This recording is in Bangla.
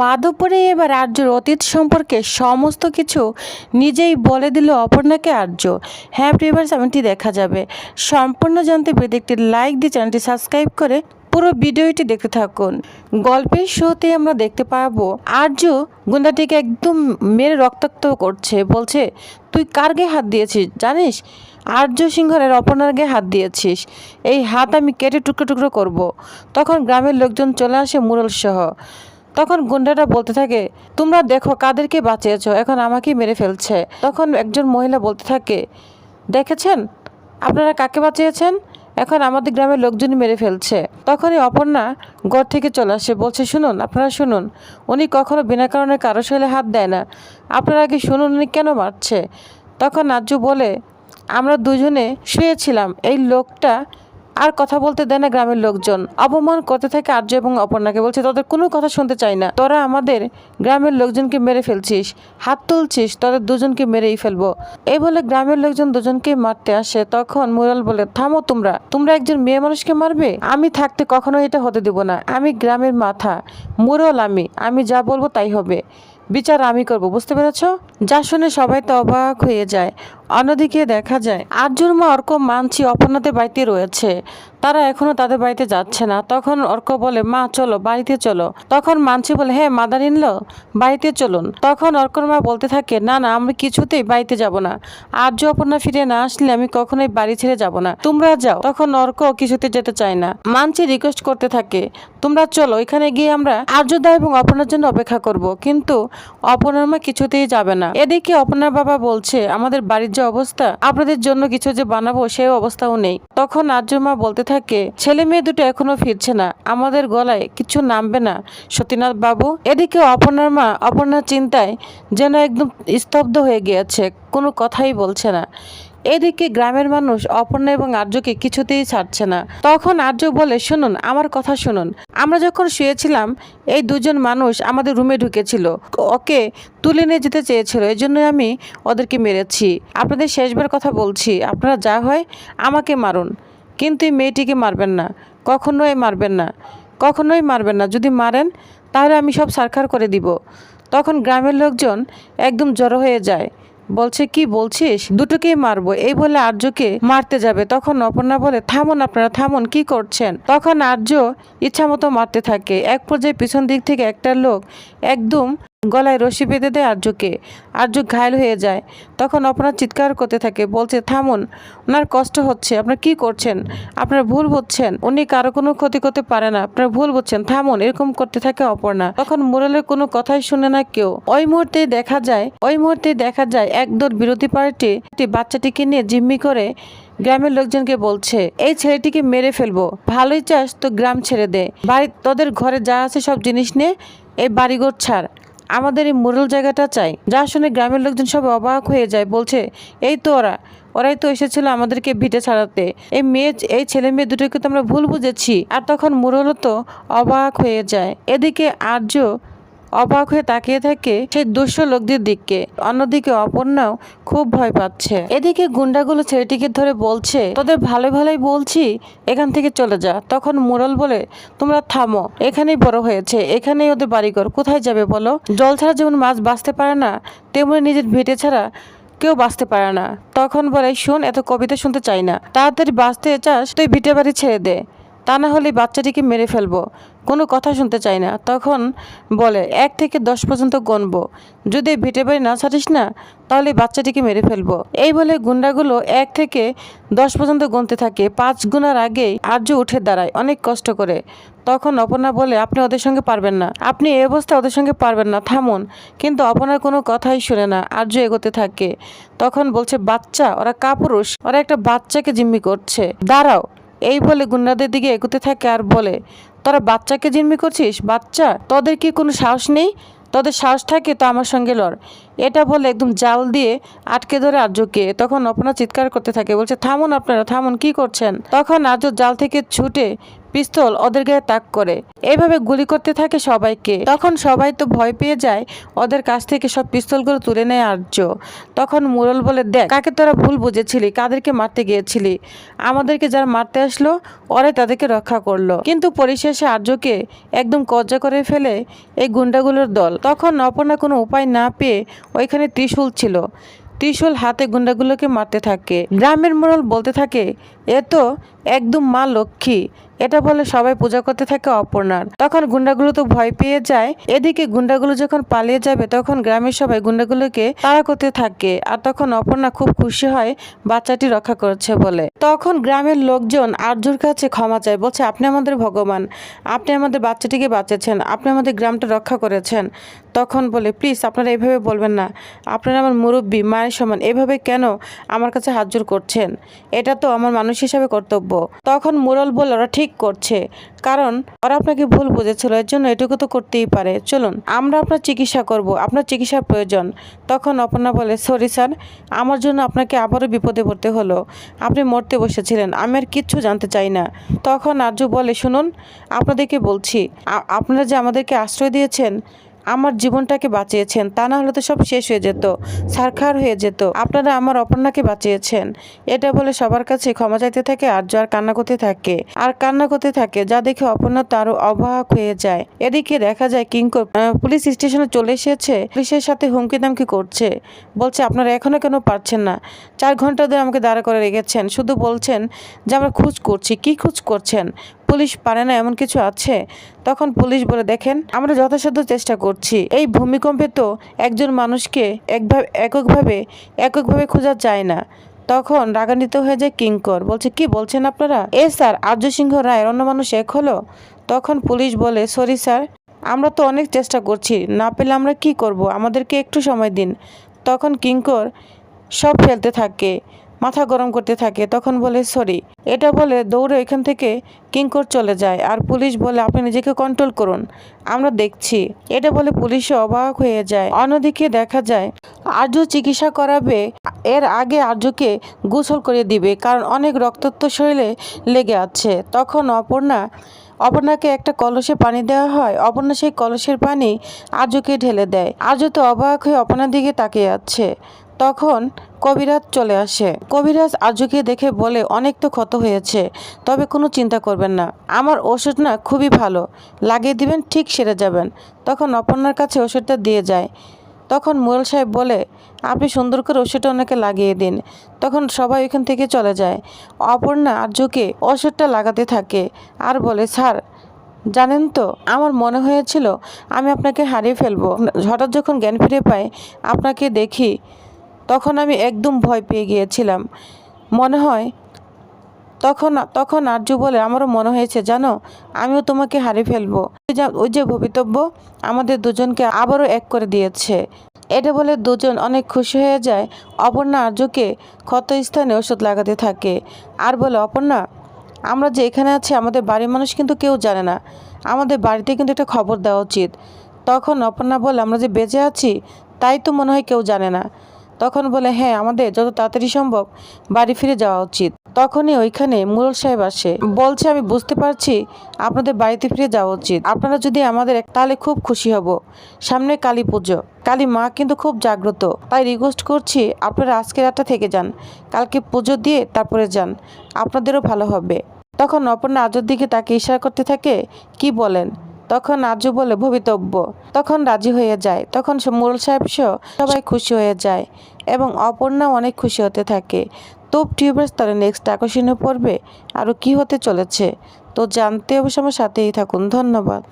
মাধবপুরে এবার আর্যর অতীত সম্পর্কে সমস্ত কিছু নিজেই বলে দিল অপর্ণাকে আর্য। হ্যাঁ প্রিভার্স এমনটি দেখা যাবে। সম্পূর্ণ জানতে পেতে একটি লাইক দিয়ে চ্যানেলটি সাবস্ক্রাইব করে পুরো ভিডিওটি দেখতে থাকুন। গল্পের শোতে আমরা দেখতে পাবো, আর্য গুন্ডাটিকে একদম মেরে রক্তাক্ত করছে। বলছে, তুই কার গায়ে হাত দিয়েছিস, জানিস? আর্য সিংহরের অপর্ণার গায়ে হাত দিয়েছিস। এই হাত আমি কেটে টুকরো টুকরো করব। তখন গ্রামের লোকজন চলে আসে মুরল সহ তখন গুন্ডাটা বলতে থাকে, তোমরা দেখো কাদেরকে বাঁচিয়েছো, এখন আমাকেই মেরে ফেলছে। তখন একজন মহিলা বলতে থাকে, দেখেছেন? আপনারা কাকে বাঁচিয়েছেন? এখন আমাদের গ্রামের লোকজনই মেরে ফেলছে। তখনই অপর্ণা ঘর থেকে চলে আসে, বলছে, শুনুন, আপনারা শুনুন, উনি কখনো বিনা কারণে কারও শৈলে হাত দেয় না। আপনারা আগে শুনুন উনি কেন মারছে? তখন নাজ্জু বলে, আমরা দুজনে শুয়েছিলাম, এই লোকটা আর কথা বলতে দেয় না গ্রামের লোকজন। অপমান করতে থাকে আর্য এবং অপর্ণাকে। বলছে, তোদের কোনো কথা শুনতে চাই না। তোরা আমাদের গ্রামের লোকজনকে মেরে ফেলছিস। হাত তুলছিস, তোদের দুজনকে মেরেই ফেলব। এই বলে গ্রামের লোকজন দুজনকে মারতে আসে। তখন মুরাল বলে, থামো তোমরা। তোমরা একজন মেয়ে মানুষকে মারবে? আমি থাকতে কখনো এটা হতে দেব না। আমি গ্রামের মাথা। মুরল আমি। আমি যা বলব তাই হবে। বিচার আমি করব। বুঝতে পেরেছ? যা শুনে সবাই তো অবাক হয়ে যায়। অন্যদিকে দেখা যায় আর্যুর মা অর্ক মানছি অপর্ণাদের বাড়িতে রয়েছে। তারা এখনও তাদের বাড়িতে যাচ্ছে না। তখন অর্ক বলে, মা, চলো, বাড়িতে চলো। তখন মানছি বলে হ্যাঁ মাদার ইনলো বাড়িতে চলুন। তখন অর্কর মা বলতে থাকে, না না, আমরা কিছুতেই বাড়িতে যাব না। আর্য অপর্ণা ফিরে না আসলে আমি কখনোই বাড়ি ছেড়ে যাব না। তোমরা যাও। তখন অর্ক কিছুতে যেতে চায় না। মানছি রিকোয়েস্ট করতে থাকে, তোমরা চলো, এখানে গিয়ে আমরা আর্যদা এবং অপর্ণার জন্য অপেক্ষা করব। কিন্তু অপর্ণার মা কিছুতেই যাবে না। এদিকে অপর্ণার বাবা বলছে, আমাদের বাড়ির যে অবস্থা, আপনাদের জন্য কিছু যে বানাবো সেই অবস্থাও নেই। তখন আর্যমা বলতে থাকে, ছেলে মেয়ে দুটো এখনও ফিরছে না, আমাদের গলায় কিছু নামবে না, সতীনাথ বাবু। এদিকে অপর্ণার মা অপর্ণার চিন্তায় যেন একদম স্তব্ধ হয়ে গিয়েছে, কোনো কথাই বলছে না। এদিকে গ্রামের মানুষ অপর্ণা এবং আর্যকে কিছুতেই ছাড়ছে না। তখন আর্য বলে, শুনুন, আমার কথা শুনুন। আমরা যখন শুয়েছিলাম, এই দুজন মানুষ আমাদের রুমে ঢুকেছিল। ওকে তুলে নিয়ে যেতে চেয়েছিল। এই জন্য আমি ওদেরকে মেরেছি। আপনাদের শেষবার কথা বলছি। আপনারা যা হয় আমাকে মারুন। কিন্তু এই মেয়েটিকে মারবেন না। কখনোই মারবেন না। কখনোই মারবেন না। যদি মারেন, তাহলে আমি সব সারখার করে দিব। তখন গ্রামের লোকজন একদম জড়ো হয়ে যায়। বলছে, কি বলছিস? দুটোকেই মারবো। এই বলে আর্যকে মারতে যাবে। তখন অপর্ণা বলে, থামুন আপনারা, থামুন, কি করছেন? তখন আর্য ইচ্ছামতো মারতে থাকে। এক পর্যায়ে পিছন দিক থেকে একটা লোক একদম গলায় রশি বেঁধে দেয় আর্যকে। আর্য ঘায়ল হয়ে যায়। তখন অপনা চিৎকার করতে থাকে, বলছে, থামুন, ওনার কষ্ট হচ্ছে, আপনার কি করছেন? আপনার ভুল বুঝছেন, উনি কারও কোনো ক্ষতি করতে পারে না, আপনার ভুল বুঝছেন, থামুন, এরকম করতে থাকে অপর্ণা। তখন মুরালের কোনো কথাই শুনে না কেউ। ওই মুহূর্তেই দেখা যায়, ওই মুহূর্তেই দেখা যায় একদল বিরোধী পার্টি, একটি বাচ্চাটিকে নিয়ে জিম্মি করে গ্রামের লোকজনকে বলছে, এই ছেলেটিকে মেরে ফেলব, ভালোই চাস তো গ্রাম ছেড়ে দে। বাড়ি, তোদের ঘরে যা আছে সব জিনিস নিয়ে এই বাড়িঘর ছাড়। আমাদের এই মোরাল জায়গাটা চাই। যা শুনে গ্রামের লোকজন সব অবাক হয়ে যায়, বলছে, এই তো ওরা। ওরাই তো এসেছিল আমাদেরকে ভিটে ছাড়াতে। এই মেয়ে, এই ছেলে মেয়ে দুটোকে তো আমরা ভুল বুঝেছি। আর তখন মুরল তো অবাক হয়ে যায়। এদিকে আর্য অবাক হয়ে তাকিয়ে থাকে সেই দুষ্ট লোকদের দিককে অন্যদিকে অপর্ণাও খুব ভয় পাচ্ছে। এদিকে গুন্ডাগুলো ছেলেটিকে ধরে বলছে, তোদের ভালো ভালোই বলছি, এখান থেকে চলে যা। তখন মুরল বলে, তোমরা থামো, এখানেই বড় হয়েছে, এখানেই ওদের বাড়িঘর, কোথায় যাবে বলো? জল ছাড়া যেমন মাছ বাঁচতে পারে না, তেমনি নিজের ভিটে ছাড়া কেউ বাঁচতে পারে না। তখন বলে, শোন, এত কবিতা শুনতে চাই না। তাড়াতাড়ি বাঁচতে চাস, তুই ভিটে বাড়ি ছেড়ে দে। তা না হলে বাচ্চাটিকে মেরে ফেলব। কোনো কথা শুনতে চাই না। তখন বলে, এক থেকে দশ পর্যন্ত গণবো। যদি ভিটে বাড়ি না ছাড়িস না, তাহলে বাচ্চাটিকে মেরে ফেলব। এই বলে গুন্ডাগুলো এক থেকে দশ পর্যন্ত গুনতে থাকে। পাঁচ গুণার আগেই আর্য উঠে দাঁড়ায়, অনেক কষ্ট করে। তখন অপনা বলে, আপনি ওদের সঙ্গে পারবেন না। আপনি এই অবস্থা ওদের সঙ্গে পারবেন না, থামুন। কিন্তু অপনার কোনো কথাই শুনে না, আর্য এগোতে থাকে। তখন বলছে, বাচ্চা, ওরা কাপুরুষ। ওরা একটা বাচ্চাকে জিম্মি করছে। দাঁড়াও। এই বলে গুন্ডাদের দিকে এগোতে থাকে আর বলে, তোরা বাচ্চাকে জিম্মি করছিস? বাচ্চা, তোদের কি কোনো সাহস নেই? তোদের সাহস থাকে তো আমার সঙ্গে লড়। এটা বলে একদম জাল দিয়ে আটকে ধরে আর্যকে। তখন অপনা চিৎকার করতে থাকে, বলছে, থামুন আপনারা, থামুন, কি করছেন? তখন আর্য জাল থেকে ছুটে পিস্তল ওদের গায়ে তাক করে। এইভাবে গুলি করতে থাকে সবাইকে। তখন সবাই তো ভয় পেয়ে যায় ওদের কাছ থেকে সব পিস্তলগুলো তুলে নেয় আর্য। তখন মুরল বলে, দেখ, কাকে তোরা ভুল বুঝেছিলি? কাদেরকে মারতে গিয়েছিলি? আমাদেরকে যারা মারতে আসলো, ওরাই তাদেরকে রক্ষা করল। কিন্তু পরিশেষে আর্যকে একদম কজ্জা করে ফেলে এই গুন্ডাগুলোর দল। তখন অপর্ণা কোনো উপায় না পেয়ে ওইখানে ত্রিশূল ছিল। ত্রিশূল হাতে গুন্ডাগুলোকে মারতে থাকে। গ্রামের মোড়ল বলতে থাকে এ তো একদম মা লক্ষ্মী। এটা বলে সবাই পূজা করতে থাকে অপর্ণার। তখন গুন্ডাগুলো তো ভয় পেয়ে যায়। এদিকে গুন্ডাগুলো যখন পালিয়ে যাবে, তখন গ্রামের সবাই গুন্ডাগুলোকে তাড়া করতে থাকে। আর তখন অপর্ণা খুব খুশি হয় বাচ্চাটি রক্ষা করছে বলে। তখন গ্রামের লোকজন আর্যর কাছে ক্ষমা চায়, বলছে, আপনি আমাদের ভগবান। আপনি আমাদের বাচ্চাটিকে বাঁচিয়েছেন। আপনি আমাদের গ্রামটা রক্ষা করেছেন। তখন বলে, প্লিজ, আপনারা এভাবে বলবেন না। আপনারা আমার মুরব্বী, মায়ের সমান। এভাবে কেন আমার কাছে হাত জোর করছেন? এটা তো আমার মানুষ হিসাবে কর্তব্য। তখন মুরল বলে ওরা ঠিক করছে। কারণ ওরা আপনাকে ভুল বুঝেছিল, এর জন্য এটুকু তো করতেই পারে। চলুন, আমরা আপনার চিকিৎসা করব, আপনার চিকিৎসার প্রয়োজন। তখন অপর্ণা বলে, সরি স্যার, আমার জন্য আপনাকে আবারও বিপদে পড়তে হলো। আপনি মরতে বসেছিলেন, আমি আর কিচ্ছু জানতে চাই না। তখন আর্য বলে, শুনুন, আপনাদেরকে বলছি আপনারা যে আমাদেরকে আশ্রয় দিয়েছেন আমার জীবনটাকে বাঁচিয়েছেন, তা না হলে তো সব শেষ হয়ে যেত, সারখার হয়ে যেত। আপনারা আমার অপর্ণাকে বাঁচিয়েছেন। এটা বলে সবার কাছে ক্ষমা চাইতে থাকে, আর কান্না করতে থাকে, আর কান্না করতে থাকে, যা দেখে অপর্ণা তারও অবাক হয়ে যায়। এদিকে দেখা যায় কিঙ্কর পুলিশ স্টেশনে চলে এসেছে। পুলিশের সাথে হুমকি দামকি করছে। বলছে, আপনারা এখনও কেন পারছেন না? চার ঘণ্টা ধরে আমাকে দাঁড়া করে রেখেছেন। শুধু বলছেন যে আমরা খোঁজ করছি। কি খোঁজ করছেন? পুলিশ পারে না এমন কিছু আছে? তখন পুলিশ বলে, দেখেন, আমরা যথাসাধ্য চেষ্টা করছি। এই ভূমিকম্পে তো একজন মানুষকে একভাবে, এককভাবে এককভাবে খোঁজা যায় না। তখন রাগান্বিত হয়ে যায় কিঙ্কর। বলছে, কি বলছেন আপনারা? এ স্যার আর্য সিংহ রায়ের অন্য মানুষ এক হলো? তখন পুলিশ বলে, সরি স্যার, আমরা তো অনেক চেষ্টা করছি। না পেলে আমরা কি করব? আমাদেরকে একটু সময় দিন। তখন কিঙ্কর সব ফেলতে থাকে। মাথা গরম করতে থাকে, তখন বলে, সরি। এটা বলে দৌড়ে এখান থেকে কিঙ্কর চলে যায় আর পুলিশ বলে, আপনি নিজেকে কন্ট্রোল করুন, আমরা দেখছি। এটা বলে পুলিশও অবাক হয়ে যায়। অন্যদিকে দেখা যায়, আর্য চিকিৎসা করাবে, এর আগে আর্যকে গোসল করে দিবে, কারণ অনেক রক্তত্ব শরীরে লেগে আছে। তখন অপর্ণা, অপর্ণাকে একটা কলসে পানি দেওয়া হয়। অপর্ণা সেই কলসের পানি আর্যকে ঢেলে দেয়। আর্য তো অবাক হয়ে অপর্ণার দিকে তাকিয়ে আছে। তখন কবিরাজ চলে আসে। কবিরাজ আর্যকে দেখে বলে, অনেক তো ক্ষত হয়েছে, তবে কোনো চিন্তা করবেন না। আমার ওষুধ না খুবই ভালো, লাগিয়ে দিবেন, ঠিক সেরে যাবেন। তখন অপর্ণার কাছে ওষুধটা দিয়ে যায়। তখন মোরল সাহেব বলে, আপনি সুন্দর করে ওষুধটা ওনাকে লাগিয়ে দিন। তখন সবাই ওইখান থেকে চলে যায়। অপর্ণা আর্যকে ওষুধটা লাগাতে থাকে আর বলে, স্যার, জানেন তো, আমার মনে হয়েছিল আমি আপনাকে হারিয়ে ফেলব। হঠাৎ যখন জ্ঞান ফিরে পাই, আপনাকে দেখি তখন আমি একদম ভয় পেয়ে গিয়েছিলাম। মনে হয়, তখন তখন আর্য বলে, আমারও মনে হয়েছে, জানো, আমিও তোমাকে হারিয়ে ফেলব। ওই যা- ভবিতব্য আমাদের দুজনকে আবারও এক করে দিয়েছে। এটা বলে দুজন অনেক খুশি হয়ে যায়। অপর্ণা আর্যকে ক্ষত স্থানে ওষুধ লাগাতে থাকে। আর বলে, অপর্ণা, আমরা যে এখানে আছি, আমাদের বাড়ির মানুষ কিন্তু কেউ জানে না। আমাদের বাড়িতে কিন্তু একটা খবর দেওয়া উচিত। তখন অপর্ণা বলে, আমরা যে বেঁচে আছি, তাই তো মনে হয় কেউ জানে না। তখন বলে হ্যাঁ আমাদের যত তাড়াতাড়ি সম্ভব বাড়ি ফিরে যাওয়া উচিত। তখনই ওইখানে মুরল সাহেব আসে। বলছে, আমি বুঝতে পারছি আপনাদের বাড়িতে ফিরে যাওয়া উচিত। আপনারা যদি আমাদের, তাহলে খুব খুশি হব। সামনে কালী পুজো। কালী মা কিন্তু খুব জাগ্রত। তাই রিকোয়েস্ট করছি, আপনারা আজকে রাতটা থেকে যান। কালকে পুজো দিয়ে তারপরে যান। আপনাদেরও ভালো হবে। তখন অপর্ণা আজর দিকে তাকে ইশারা করতে থাকে, কি বলেন? তখন আজু বলে, ভবিতব্য। তখন রাজি হয়ে যায়। তখন মুরল সাহেব সহ সবাই খুশি হয়ে যায় এবং অপর্ণা অনেক খুশি হতে থাকে। তো টিউবের স্তরে নেক্সট আকর্ষণীয় পড়বে আরও কি হতে চলেছে? তো জানতে অবশ্য আমার সাথেই থাকুন। ধন্যবাদ।